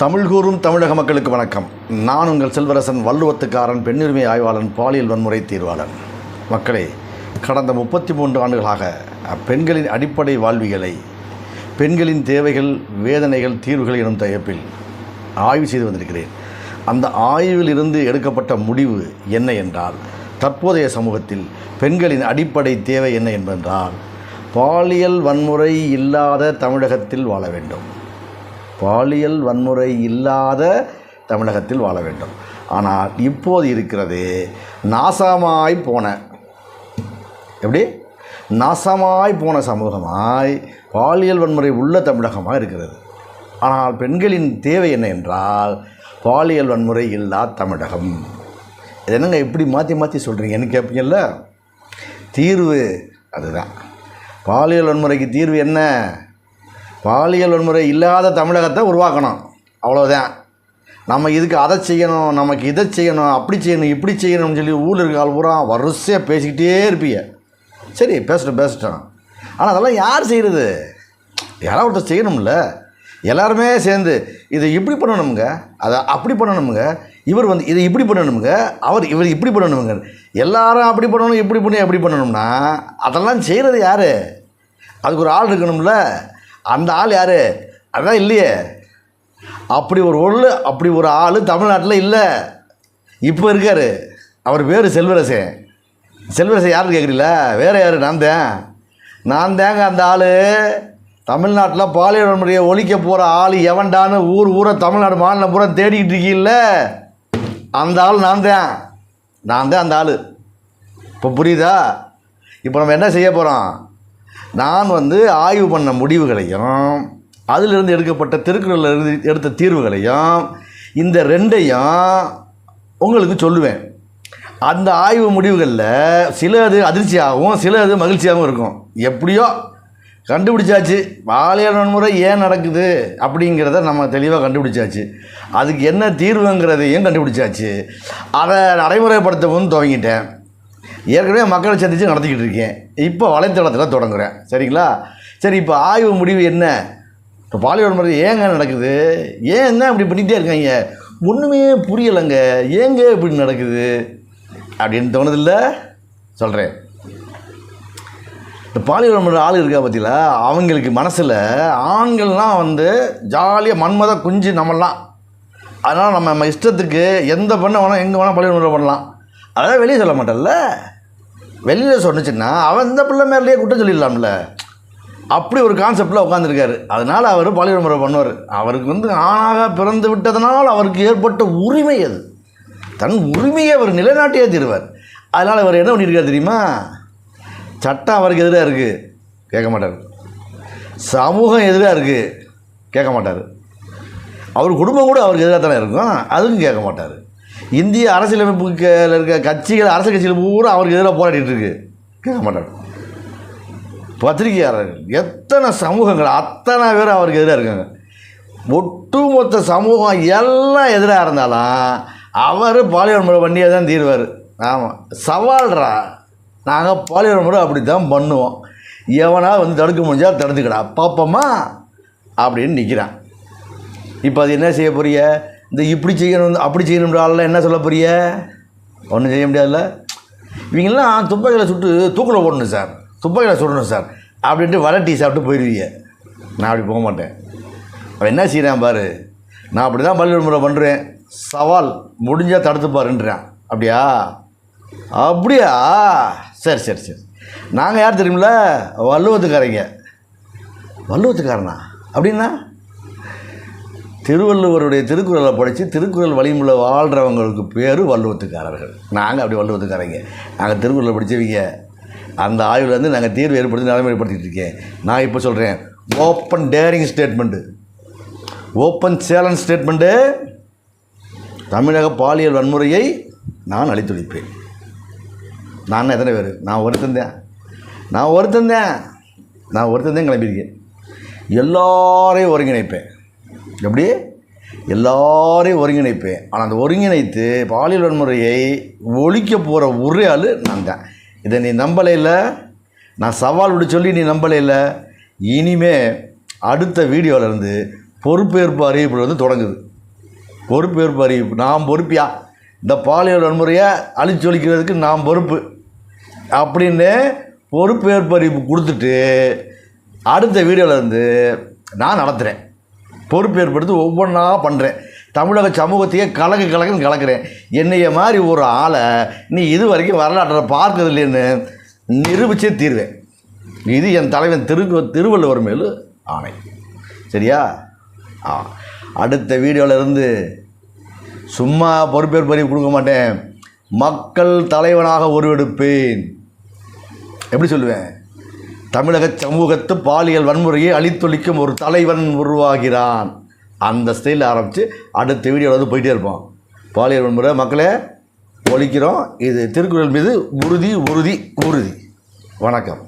தமிழ் கூறும் தமிழக மக்களுக்கு வணக்கம். நான் உங்கள் செல்வரசன் வள்ளுவத்துக்காரன் பெண்ணுரிமை ஆய்வாளன் பாலியல் வன்முறை தீர்வாளன். மக்களே கடந்த முப்பத்தி மூன்று ஆண்டுகளாக பெண்களின் அடிப்படை வாழ்வியலை பெண்களின் தேவைகள் வேதனைகள் தீர்வுகள் எனும் தலைப்பில் ஆய்வு செய்து வந்திருக்கிறேன். அந்த ஆய்வில் இருந்து எடுக்கப்பட்ட முடிவு என்ன என்றால் தற்போதைய சமூகத்தில் பெண்களின் அடிப்படை தேவை என்ன என்பென்றால் பாலியல் வன்முறை இல்லாத தமிழகத்தில் வாழ வேண்டும். பாலியல் வன்முறை இல்லாத தமிழகத்தில் வாழ வேண்டும். ஆனால் இப்போது இருக்கிறது நாசமாய் போன எப்படி? நாசமாய் போன சமூகமாய் பாலியல் வன்முறை உள்ள தமிழகமாக இருக்கிறது. ஆனால் பெண்களின் தேவை என்ன என்றால் பாலியல் வன்முறை இல்லா தமிழகம். இது என்னங்க எப்படி மாற்றி மாற்றி சொல்கிறீங்கன்னு கேட்பீங்கல்ல தீர்வு அதுதான். பாலியல் வன்முறைக்கு தீர்வு என்ன? பாலியல் வன்முறை இல்லாத தமிழகத்தை உருவாக்கணும். அவ்வளோதான் நம்ம இதுக்கு அதை செய்யணும் நமக்கு இதை செய்யணும் அப்படி செய்யணும் இப்படி செய்யணும்னு சொல்லி ஊரில் இருக்க ஆள் பூரா வரிசையாக பேசிக்கிட்டே இருப்பீங்க. சரி பேசட்டும் பேசட்டும். ஆனால் அதெல்லாம் யார் செய்கிறது யாராவது ஒருத்தர் செய்யணும்ல. எல்லாருமே சேர்ந்து இதை இப்படி பண்ணணுமுங்க அதை அப்படி பண்ணணுமுங்க இவர் வந்து இதை இப்படி பண்ணணுமுங்க அவர் இவர் இப்படி பண்ணணுமுங்க. எல்லாரும் அப்படி பண்ணணும் இப்படி பண்ணி அப்படி பண்ணணும்னா அதெல்லாம் செய்கிறது யார்? அதுக்கு ஒரு ஆள் இருக்கணும்ல. அந்த ஆள் யார்? அதான் இல்லையே. அப்படி ஒரு ஒன்று அப்படி ஒரு ஆள் தமிழ்நாட்டில் இல்லை. இப்போ இருக்கார். அவர் பேர் செல்வரசன் செல்வரசன் யாருன்னு கேட்குறீங்கள வேறு யார்? நான் தான். நான் தாங்க அந்த ஆள். தமிழ்நாட்டில் பாலியல் வன்முறையை ஒழிக்க போகிற ஆள் எவன்டான்னு ஊர் ஊரை தமிழ்நாடு மாநிலம் பூரா தேடிக்கிட்டு இருக்கீல்ல அந்த ஆள் நான் தான். நான் தான் அந்த ஆள். இப்போ புரியுதா? இப்போ நம்ம என்ன செய்ய போகிறோம் நான் வந்து ஆய்வு பண்ண முடிவுகளையும் அதிலிருந்து எடுக்கப்பட்ட திருக்குறளில் இருந்து எடுத்த தீர்வுகளையும் இந்த ரெண்டையும் உங்களுக்கு சொல்லுவேன். அந்த ஆய்வு முடிவுகளில் சில அது அதிர்ச்சியாகவும் சில அது மகிழ்ச்சியாகவும் இருக்கும். எப்படியோ கண்டுபிடிச்சாச்சு. பாலியல் வன்முறை ஏன் நடக்குது அப்படிங்கிறத நம்ம தெளிவாக கண்டுபிடிச்சாச்சு. அதுக்கு என்ன தீர்வுங்கிறதையும் கண்டுபிடிச்சாச்சு. அதை நடைமுறைப்படுத்தவும் துவங்கிட்டேன். ஏற்கனவே மக்களை சந்தித்து நடத்திக்கிட்டு இருக்கேன். இப்போ வலைத்தளத்தில் தொடங்குறேன். சரிங்களா? சரி இப்போ ஆய்வு முடிவு என்ன? இப்போ பாலியல் முறை ஏங்க நடக்குது? ஏன் என்ன இப்படி பண்ணிகிட்டே இருக்காங்க? ஒன்றுமே புரியலைங்க. ஏங்க இப்படி நடக்குது? அப்படின்னு தோணுதில்ல. சொல்கிறேன் இந்த பாலியல் முறை ஆள் இருக்கா பார்த்தீங்களா? அவங்களுக்கு மனசில் ஆண்கள்லாம் வந்து ஜாலியாக மன்மத குஞ்சு நம்மளாம் அதனால் நம்ம நம்ம இஷ்டத்துக்கு எந்த பண்ண வேணால் எங்கே வேணால் பாலியல் முறை பண்ணலாம். அதெல்லாம் வெளியே சொல்ல மாட்டேன்ல. வெளியில் சொன்னுச்சுன்னா அவன் இந்த பிள்ளை மேலேயே குற்றம் சொல்லிடலாம்ல. அப்படி ஒரு கான்செப்டில் உட்காந்துருக்காரு அதனால் அவர் பாலியல் முறை பண்ணுவார். அவருக்கு வந்து ஆணாக பிறந்து விட்டதனால் அவருக்கு ஏற்பட்ட உரிமை அது. தன் உரிமையை அவர் நிலைநாட்டியே தீர்வார். அதனால் அவர் என்ன பண்ணியிருக்காரு தெரியுமா? சட்டம் அவருக்கு எதிராக இருக்குது கேட்க மாட்டார். சமூகம் எதிராக இருக்குது கேட்க மாட்டார். அவர் குடும்பம் கூட அவருக்கு எதிராக தானே இருக்கும். அதுவும் கேட்க மாட்டார். இந்திய அரசியலமைப்புக்கு இருக்க கட்சிகள் அரசியல் கட்சிகள் பூரா அவருக்கு எதிராக போராடிட்டு இருக்கு. கேட்க மாட்டார் பத்திரிகையாளர்கள். எத்தனை சமூகங்கள் அத்தனை பேர் அவருக்கு எதிராக இருக்காங்க. ஒட்டுமொத்த சமூகம் எல்லாம் எதிராக இருந்தாலும் அவர் பாலியல் முறை பண்ணியே தான் தீர்வார். ஆமாம் சவால்ரா நாங்கள் பாலியல் முறை அப்படி தான் பண்ணுவோம். எவனால் வந்து தடுக்க முடிஞ்சால் தடுத்துக்கடா. பாப்போமா? அப்படின்னு நிற்கிறான் இப்போ அது என்ன செய்ய போறிய இந்த இப்படி செய்யணும் அப்படி செய்யணும்ன்றால என்ன சொல்ல போறிய ஒன்றும் செய்ய முடியாதுல்ல. இவங்கெல்லாம் துப்பாக்கியில் சுட்டு தூக்கில் போடணும் சார். துப்பாக்கியில் சுடணும் சார். அப்படின்ட்டு வர டீ சாப்பிட்டு போயிடுவீங்க நான் அப்படி போக மாட்டேன். அவன் என்ன செய்கிறான் பாரு? நான் அப்படி தான் பள்ளி விடுமுறை பண்ணுறேன் சவால் முடிஞ்சால் தடுத்து பாருன்றான். அப்படியா? அப்படியா? சரி சரி சரி. நாங்கள் யார் தெரியுமில வள்ளுவத்துக்காரங்க. வள்ளுவத்துக்காரனா? அப்படின்னா திருவள்ளுவருடைய திருக்குறளை படித்து திருக்குறள் வழிமுறை வாழ்கிறவங்களுக்கு பேர் வள்ளுவத்துக்காரர்கள். நாங்கள் அப்படி வள்ளுவத்துக்காரங்க. நாங்கள் திருக்குறளை படித்தவங்க அந்த ஆய்வுலேருந்து நாங்கள் தீர்வு ஏற்படுத்தி நடைமுறைப்படுத்திட்டு இருக்கேன். நான் இப்போ சொல்கிறேன் open daring statement open challenge statement தமிழக பாலியல் வன்முறையை நான் அழித்துளிப்பேன் நான் எத்தனை பேர்? நான் ஒருத்தந்தேன் நான் ஒருத்தந்தேன் நான் ஒருத்தந்தேன் கிளம்பியிருக்கேன். எல்லாரையும் ஒருங்கிணைப்பேன். எப்படி? எல்லாரையும் ஒருங்கிணைப்பேன். ஆனால் அந்த ஒருங்கிணைத்து பாலியல் வன்முறையை ஒழிக்க போகிற ஒரே ஆள் நான் தான். இதை நீ நம்பலையில் நான் சவால் விட சொல்லி நீ நம்பலையில் இனிமே அடுத்த வீடியோவிலேருந்து பொறுப்பேற்பு அறிவிப்பு வந்து தொடங்குது. பொறுப்பேற்பு அறிவிப்பு. நாம் பொறுப்பியா? இந்த பாலியல் வன்முறையை அழிச்சொழிக்கிறதுக்கு நாம் பொறுப்பு. அப்படின்னு பொறுப்பேற்பு அறிவிப்பு கொடுத்துட்டு அடுத்த வீடியோவிலேருந்து நான் நடத்துகிறேன் பொறுப்பேற்படுத்தி ஒவ்வொன்றா பண்ணுறேன் தமிழக சமூகத்தையே கலக்கு கலக்குன்னு கலக்கிறேன். என்னைய மாதிரி ஒரு ஆளை நீ இது வரைக்கும் வரலாற்றில் பார்த்தது இல்லைன்னு நிரூபிச்சே தீர்வேன். இது என் தலைவன் திரு திருவள்ளுவர் மேலு ஆணை. சரியா? ஆ. அடுத்த வீடியோவிலேருந்து சும்மா பொறுப்பேற்பு அறிவு கொடுக்க மாட்டேன். மக்கள் தலைவனாக உருவெடுப்பேன். எப்படி சொல்லுவேன்? தமிழக சமூகத்து பாலியல் வன்முறையை அழித்தொழிக்கும் ஒரு தலைவன் உருவாகிறான். அந்த ஸ்டைலில் ஆரம்பித்து அடுத்த வீடியோவில் வந்து போயிட்டே இருப்போம். பாலியல் வன்முறை மக்களே ஒழிக்கிறோம். இது திருக்குறள் மீது உறுதி உறுதி உறுதி. வணக்கம்.